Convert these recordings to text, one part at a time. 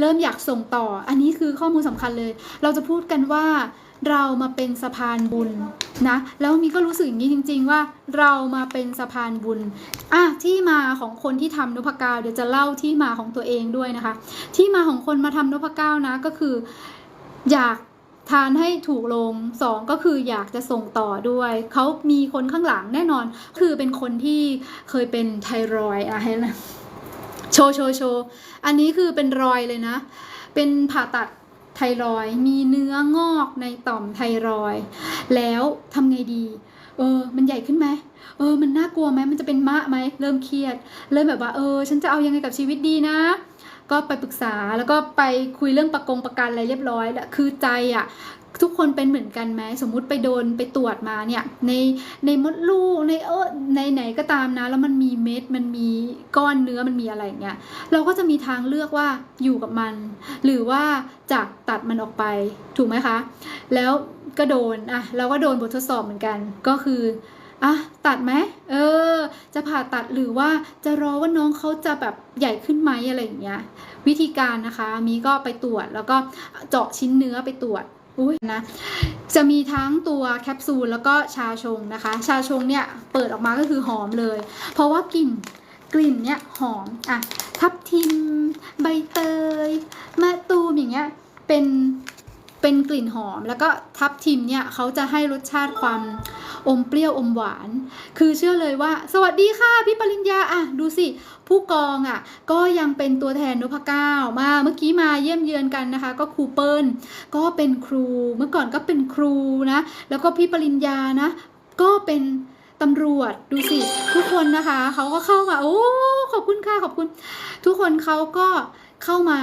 เริ่มอยากส่งต่อ อันนี้คือข้อมูลสำคัญเลย เราจะพูดกันว่าเรามาเป็นสะพานบุญนะ แล้วมีก็รู้สึกอย่างนี้จริง ๆ ว่าเรามาเป็นสะพานบุญอะที่มาของคนที่ทำนพก้าวเดี๋ยวจะเล่าที่มาของตัวเองด้วยนะคะ ที่มาของคนมาทำนพก้าวนะก็คือ อยากทานให้ถูกลงสองก็คืออยากจะส่งต่อด้วย เขามีคนข้างหลังแน่นอน คือเป็นคนที่เคยเป็นไทรอยอะให้นะ โชว์โชว์โชว์อันนี้คือเป็นรอยเลยนะ เป็นผ่าตัดไทรอย มีเนื้องอกในต่อมไทรอย แล้วทำไงดี เออ มันใหญ่ขึ้นไหม เออ มันน่ากลัวไหม มันจะเป็นมะไหม เริ่มเครียด เริ่มแบบว่า เออ ฉันจะเอายังไงกับชีวิตดีนะ ก็ไปปรึกษาแล้วก็ไปคุยเรื่องประกงประกันอะไรเรียบร้อยแล้วคือใจอะทุกคนเป็นเหมือนกันไหมสมมุติไปโดนไปตรวจมาเนี่ยในในมดลูกในเออในไหนก็ตามนะ แล้วมันมีเม็ดมันมีก้อนเนื้อมันมีอะไรเงี้ยเราก็จะมีทางเลือกว่าอยู่กับมัน หรือว่าจะตัดมันออกไปถูกไหมคะ แล้วก็โดนอะเราก็โดนบททดสอบเหมือนกันก็คือ อะตัดไหมเออ จะผ่าตัดหรือว่าจะรอว่าน้องเขาจะแบบใหญ่ขึ้นไหมอะไรอย่างเงี้ย วิธีการนะคะมีก็ไปตรวจแล้วก็เจาะชิ้นเนื้อไปตรวจอุ้ยนะจะมีทั้งตัวแคปซูลแล้วก็ชาชงนะคะ ชาชงเนี่ยเปิดออกมาก็คือหอมเลย เพราะว่ากลิ่นกลิ่นเนี่ยหอมอะทับทิม ใบเตยมะตูมอย่างเงี้ยเป็นเป็นกลิ่นหอมแล้วก็ทับทิมเนี่ยเขาจะให้รสชาติความ อมเปรี้ยวอมหวาน คือเชื่อเลยว่า สวัสดีค่ะพี่ปริญญาอะดูสิ ผู้กองอะก็ยังเป็นตัวแทนนพเก้ามาเมื่อกี้มาเยี่ยมเยือนกันนะคะ ก็ครูเปิลก็เป็นครูเมื่อก่อนก็เป็นครูนะ แล้วก็พี่ปริญญานะ ก็เป็นตำรวจดูสิ ทุกคนนะคะเขาก็เข้ามา โอ้ขอบคุณค่ะขอบคุณ ทุกคนเขาก็เข้ามา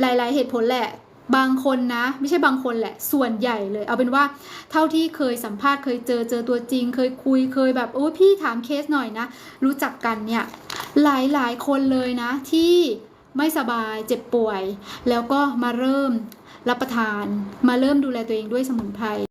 หลาย ๆ เหตุผลแหละ บางคนนะ ไม่ใช่บางคนแหละ ส่วนใหญ่เลย เอาเป็นว่าเท่าที่เคยสัมภาษณ์เคยเจอเจอตัวจริง เคยคุยเคยแบบโอ้ยพี่ถามเคสหน่อยนะ รู้จักกันเนี่ยหลายหลายคนเลยนะ ที่ไม่สบายเจ็บป่วย แล้วก็มาเริ่มรับประทาน มาเริ่มดูแลตัวเองด้วยสมุนไพร